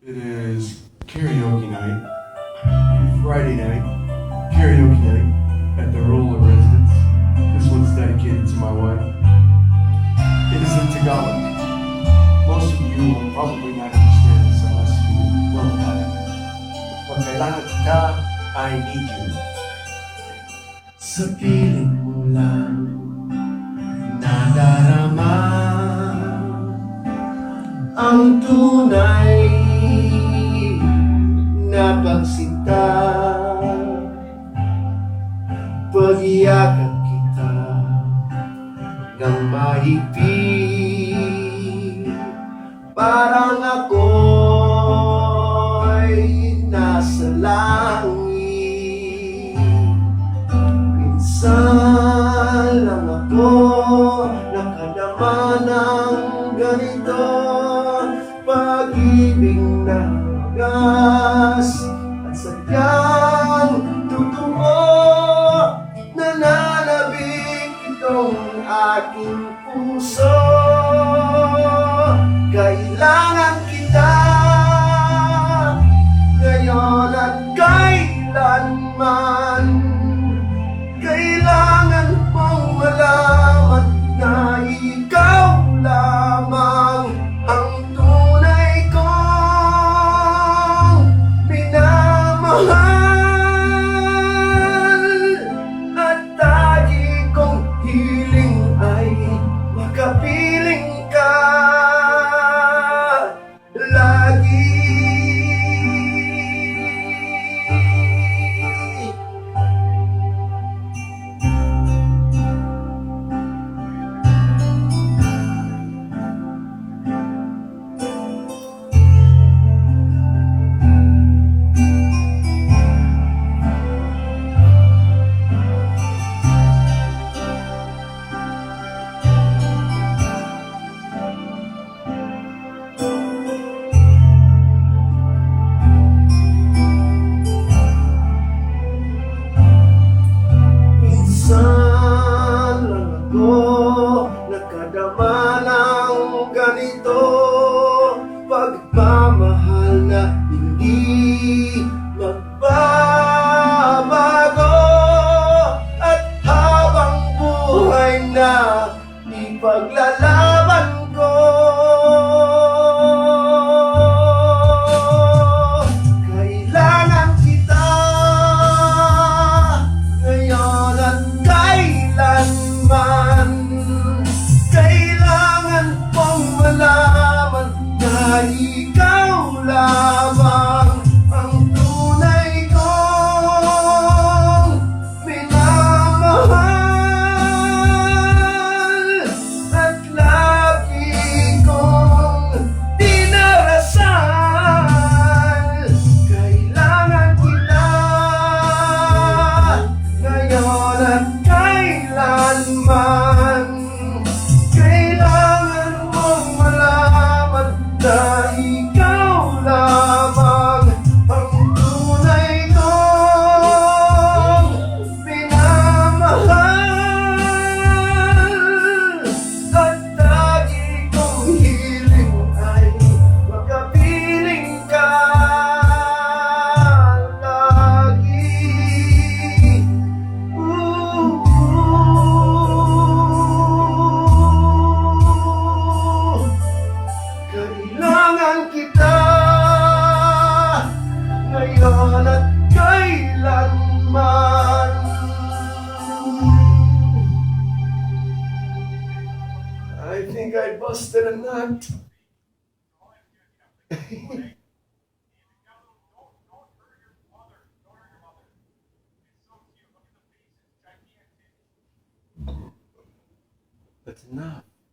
It is karaoke night, Friday night, karaoke night at the Roller Residence. This one's dedicated to my wife. It is in Tagalog. Most of you will probably not understand this unless you know about it. Pag kailangan kita, I need you. Sa piling mo lang nadarama ang tunay na pagsinta Pag-iyakap kita ng mahigpit. Parang ako'y nasa langit. Minsan lang ako nakadama ng ganito. Pag-ibig na gas aking puso. Kailangan kita Pagmamahal na hindi magbabago At habang buhay na ipaglalaban The I think I busted a nut. That's enough.